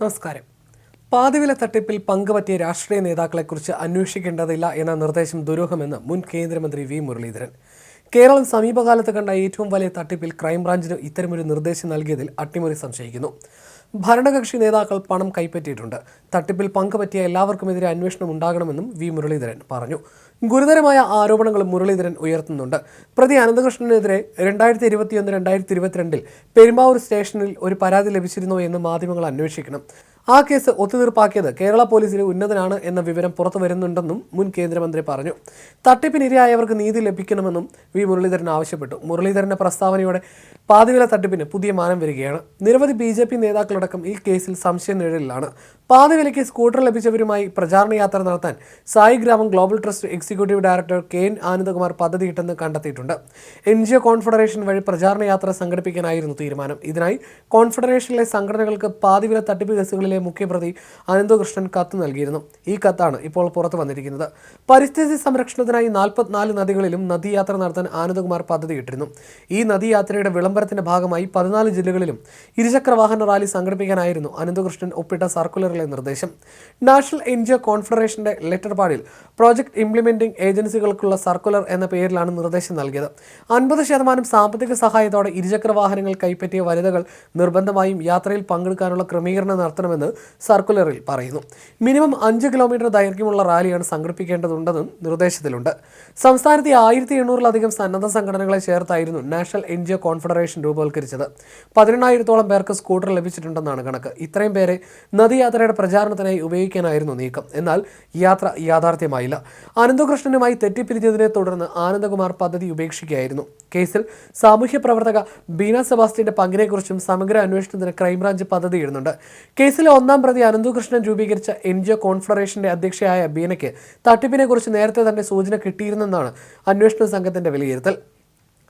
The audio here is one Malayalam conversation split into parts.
നമസ്കാരം. പാതിവില തട്ടിപ്പിൽ പങ്കുപറ്റിയ രാഷ്ട്രീയ നേതാക്കളെക്കുറിച്ച് അന്വേഷിക്കേണ്ടതില്ല എന്ന നിർദ്ദേശം ദുരൂഹമെന്ന് മുൻ കേന്ദ്രമന്ത്രി വി മുരളീധരൻ. കേരളം സമീപകാലത്ത് കണ്ട ഏറ്റവും വലിയ തട്ടിപ്പിൽ ക്രൈംബ്രാഞ്ചിന് ഇത്തരമൊരു നിർദ്ദേശം നൽകിയതിൽ അട്ടിമറി സംശയിക്കുന്നു. ഭരണകക്ഷി നേതാക്കൾ പണം കൈപ്പറ്റിയിട്ടുണ്ട്. തട്ടിപ്പിൽ പങ്കുപറ്റിയ എല്ലാവർക്കുമെതിരെ അന്വേഷണം ഉണ്ടാകണമെന്നും വി മുരളീധരൻ പറഞ്ഞു. ഗുരുതരമായ ആരോപണങ്ങളും മുരളീധരൻ ഉയർത്തുന്നുണ്ട്. പ്രതി അനന്തകൃഷ്ണനെതിരെ രണ്ടായിരത്തി ഇരുപത്തിയൊന്ന് രണ്ടായിരത്തി ഇരുപത്തിരണ്ടിൽ പെരുമ്പാവൂർ സ്റ്റേഷനിൽ ഒരു പരാതി ലഭിച്ചിരുന്നോ എന്ന് മാധ്യമങ്ങൾ അന്വേഷിക്കണം. ആ കേസ് ഒത്തുതീർപ്പാക്കിയത് കേരള പോലീസിന് ഉന്നതനാണ് എന്ന വിവരം പുറത്തു വരുന്നുണ്ടെന്നും മുൻ കേന്ദ്രമന്ത്രി പറഞ്ഞു. തട്ടിപ്പിനിരയായവർക്ക് നീതി ലഭിക്കണമെന്നും വി മുരളീധരൻ ആവശ്യപ്പെട്ടു. മുരളീധരന്റെ പ്രസ്താവനയോടെ പാതിവില തട്ടിപ്പിന് പുതിയ മാനം വരികയാണ്. നിരവധി ബി ജെ പി നേതാക്കളടക്കം ഈ കേസിൽ സംശയ നിഴലിലാണ് പാതിവിലയ്ക്ക് സ്കൂട്ടർ ലഭിച്ചവരുമായി പ്രചാരണ യാത്ര നടത്താൻ Sai Gramam global trust executive director K N Anandakumar പദ്ധതിയിട്ടെന്ന് കണ്ടെത്തിയിട്ടുണ്ട്. എൻ ജി ഒ കോൺഫെഡറേഷൻ വഴി പ്രചാരണ യാത്ര സംഘടിപ്പിക്കാനായിരുന്നു തീരുമാനം. ഇതിനായി കോൺഫെഡറേഷനിലെ സംഘടനകൾക്ക് പാതിവില തട്ടിപ്പ് കേസുകളിലെ മുഖ്യപ്രതി അനന്തകൃഷ്ണൻ കത്ത് നൽകിയിരുന്നു. ഈ കത്താണ് ഇപ്പോൾ പുറത്തു വന്നിരിക്കുന്നത്. പരിസ്ഥിതി സംരക്ഷണത്തിനായി നാൽപ്പത്തിനാല് നദികളിലും നദിയാത്ര നടത്താൻ ആനന്ദകുമാർ പദ്ധതിയിട്ടിരുന്നു ഈ നദിയാത്രയുടെ വിളംബരത്തിന്റെ ഭാഗമായി പതിനാല് ജില്ലകളിലും ഇരുചക്രവാഹന റാലി സംഘടിപ്പിക്കാനായിരുന്നു അനന്തകൃഷ്ണൻ ഒപ്പിട്ട സർക്കുലറിലെ നിർദ്ദേശം. നാഷണൽ എൻ ജി ഒ കോൺഫെഡറേഷന്റെ ലെറ്റർ പാഡിൽ പ്രോജക്ട് ഇംപ്ലിമെന്റിംഗ് ഏജൻസികൾക്കുള്ള സർക്കുലർ എന്ന പേരിലാണ് നിർദ്ദേശം നൽകിയത്. അൻപത് ശതമാനം സാമ്പത്തിക സഹായത്തോടെ ഇരുചക്ര വാഹനങ്ങൾ കൈപ്പറ്റിയ വനിതകൾ നിർബന്ധമായും യാത്രയിൽ പങ്കെടുക്കാനുള്ള ക്രമീകരണം നടത്തണമെന്ന് സർക്കുലറിൽ പറയുന്നു. മിനിമം അഞ്ച് കിലോമീറ്റർ ദൈർഘ്യമുള്ള റാലിയാണ് സംഘടിപ്പിക്കേണ്ടതുണ്ടെന്നും നിർദ്ദേശത്തിലുണ്ട്. സംസ്ഥാനത്തെ ആയിരത്തി എണ്ണൂറിലധികം സന്നദ്ധ സംഘടനകളെ ചേർത്തായിരുന്നു national N G O confederation രൂപവൽക്കരിച്ചത് പതിനെണ്ണായിരത്തോളം പേർക്ക് സ്കൂട്ടർ ലഭിച്ചിട്ടുണ്ടെന്നാണ് കണക്ക്. ഇത്രയും പേരെ നദിയാത്രയുടെ പ്രചാരണത്തിനായി ഉപയോഗിക്കാനായിരുന്നു നീക്കം. എന്നാൽ യാത്ര യാഥാർത്ഥ്യമായില്ല. അനന്തകൃഷ്ണനുമായി തെറ്റിപ്പിരിഞ്ഞതിനെ തുടർന്ന് ആനന്ദകുമാർ പദ്ധതി ഉപേക്ഷിക്കുകയായിരുന്നു. കേസിൽ സാമൂഹ്യ പ്രവർത്തക ബീന സെബാസ്റ്റിന്റെ പങ്കിനെക്കുറിച്ചും സമഗ്ര അന്വേഷണത്തിന് ക്രൈംബ്രാഞ്ച് പദ്ധതി ഇടുന്നുണ്ട്. കേസിലെ ഒന്നാം പ്രതി അനന്തകൃഷ്ണൻ രൂപീകരിച്ച എൻ ജി ഒ കോൺഫെഡറേഷന്റെ അധ്യക്ഷയായ ബീനയ്ക്ക് തട്ടിപ്പിനെക്കുറിച്ച് നേരത്തെ തന്നെ സൂചന കിട്ടിയിരുന്നെന്നാണ് അന്വേഷണ സംഘത്തിന്റെ വിലയിരുത്തൽ.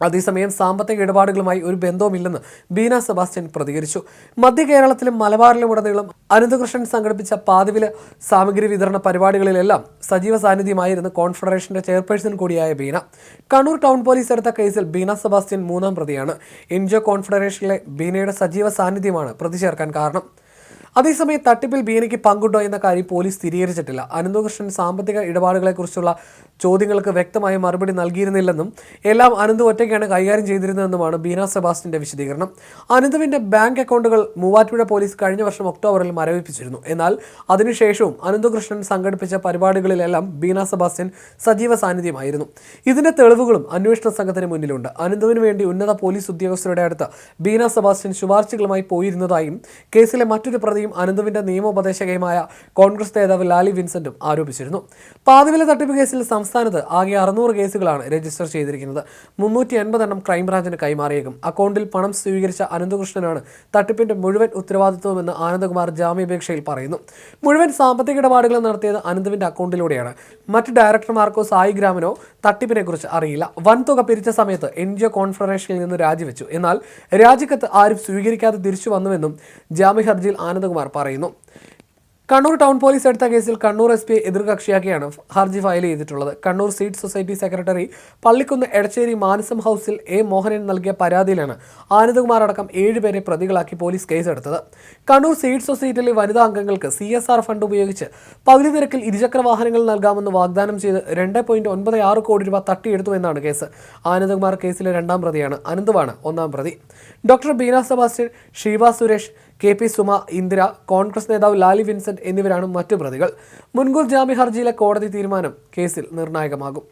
അതേസമയം സാമ്പത്തിക ഇടപാടുകളുമായി ഒരു ബന്ധവുമില്ലെന്ന് ബീന സെബാസ്റ്റ്യൻ പ്രതികരിച്ചു. മധ്യ കേരളത്തിലും മലബാറിലും ഉടനീളം അനന്തകൃഷ്ണൻ സംഘടിപ്പിച്ച പാതിവില സാമഗ്രി വിതരണ പരിപാടികളിലെല്ലാം സജീവ സാന്നിധ്യമായിരുന്നു കോൺഫെഡറേഷന്റെ ചെയർപേഴ്സൺ കൂടിയായ ബീന. കണ്ണൂർ ടൗൺ പോലീസ് എടുത്ത കേസിൽ ബീന സെബാസ്റ്റ്യൻ മൂന്നാം പ്രതിയാണ്. എൻജിഒ കോൺഫെഡറേഷനിലെ ബീനയുടെ സജീവ സാന്നിധ്യമാണ് പ്രതി ചേർക്കാൻ കാരണം. അതേസമയം തട്ടിപ്പിൽ ബീനയ്ക്ക് പങ്കുണ്ടോ എന്ന കാര്യം പോലീസ് സ്ഥിരീകരിച്ചിട്ടില്ല. അനന്തകൃഷ്ണൻ സാമ്പത്തിക ഇടപാടുകളെക്കുറിച്ചുള്ള ചോദ്യങ്ങൾക്ക് വ്യക്തമായ മറുപടി നൽകിയിരുന്നില്ലെന്നും എല്ലാം അനന്ത് ഒറ്റയ്ക്കാണ് കൈകാര്യം ചെയ്തിരുന്നതെന്നുമാണ് ബീന സെബാസ്റ്റിന്റെ വിശദീകരണം. അനന്തുവിന്റെ ബാങ്ക് അക്കൗണ്ടുകൾ മൂവാറ്റുപുഴ പോലീസ് കഴിഞ്ഞ വർഷം ഒക്ടോബറിൽ മരവിപ്പിച്ചിരുന്നു. എന്നാൽ അതിനുശേഷവും അനന്തകൃഷ്ണൻ സംഘടിപ്പിച്ച പരിപാടികളിലെല്ലാം ബീന സെബാസ്റ്റ്യൻ സജീവ സാന്നിധ്യമായിരുന്നു. ഇതിന്റെ തെളിവുകളും അന്വേഷണ സംഘത്തിന് മുന്നിലുണ്ട്. അനന്തുവിന് വേണ്ടി ഉന്നത പോലീസ് ഉദ്യോഗസ്ഥരുടെ അടുത്ത് ബീന സെബാസ്റ്റ്യൻ ശുപാർശകളുമായി പോയിരുന്നതായും കേസിലെ മറ്റൊരു പ്രതിയും അനന്തുവിന്റെ നിയമോപദേശകയുമായ കോൺഗ്രസ് നേതാവ് ലാലി വിൻസെന്റും ആരോപിച്ചിരുന്നു. പാതിവില തട്ടിപ്പ് കേസിൽ സംസ്ഥാനത്ത് ആകെ അറുന്നൂറ് കേസുകളാണ് രജിസ്റ്റർ ചെയ്തിരിക്കുന്നത്. മുന്നൂറ്റി എൺപതെണ്ണം ക്രൈംബ്രാഞ്ചിന് കൈമാറിയേക്കും. അക്കൗണ്ടിൽ പണം സ്വീകരിച്ച അനന്തകൃഷ്ണനാണ് തട്ടിപ്പിന്റെ മുഴുവൻ ഉത്തരവാദിത്വമെന്ന് ആനന്ദകുമാർ ജാമ്യാപേക്ഷയിൽ പറയുന്നു. മുഴുവൻ സാമ്പത്തിക ഇടപാടുകൾ നടത്തിയത് അനന്തുവിന്റെ അക്കൗണ്ടിലൂടെയാണ്. മറ്റ് ഡയറക്ടർമാർക്കോ സായി ഗ്രാമനോ തട്ടിപ്പിനെ കുറിച്ച് അറിയില്ല. വൻതുക പിരിച്ച സമയത്ത് എൻ ജി ഒ കോൺഫെഡറേഷനിൽ നിന്ന് രാജിവെച്ചു. എന്നാൽ രാജിക്കത്ത് ആരും സ്വീകരിക്കാതെ തിരിച്ചു വന്നുവെന്നും ജാമ്യ ഹർജിയിൽ ആനന്ദകുമാർ പറയുന്നു. കണ്ണൂർ ടൗൺ പോലീസ് എടുത്ത കേസിൽ കണ്ണൂർ എസ് പി എതിർകക്ഷിയാക്കിയാണ് ഹർജി ഫയൽ ചെയ്തിട്ടുള്ളത്. Kannur seat society secretary Pallikkunnu Edacheri Manasam ഹൗസിൽ എ മോഹനൻ നൽകിയ പരാതിയിലാണ് ആനന്ദകുമാർ അടക്കം ഏഴുപേരെ പ്രതികളാക്കി പോലീസ് കേസെടുത്തത്. കണ്ണൂർ സീറ്റ് സൊസൈറ്റിയിലെ വനിതാ അംഗങ്ങൾക്ക് സി എസ് ആർ ഫണ്ട് ഉപയോഗിച്ച് പകുതി നിരക്കിൽ ഇരുചക്ര വാഹനങ്ങൾ നൽകാമെന്ന് വാഗ്ദാനം ചെയ്ത് രണ്ട് പോയിന്റ് ഒൻപത് ആറ് കോടി രൂപ തട്ടിയെടുത്തു എന്നാണ് കേസ്. ആനന്ദകുമാർ കേസിലെ രണ്ടാം പ്രതിയാണ്. അനന്തുവാണ് ഒന്നാം പ്രതി. Doctor Beena Sebastian Sheeba Suresh K P Suma Indira Congress നേതാവ് ലാലി വിൻസെന്റ് എന്നിവരാണ് മറ്റു പ്രതികൾ. മുൻകൂർ ജാമ്യ ഹർജിയിലെ കോടതി തീരുമാനം കേസിൽ നിർണായകമാകും.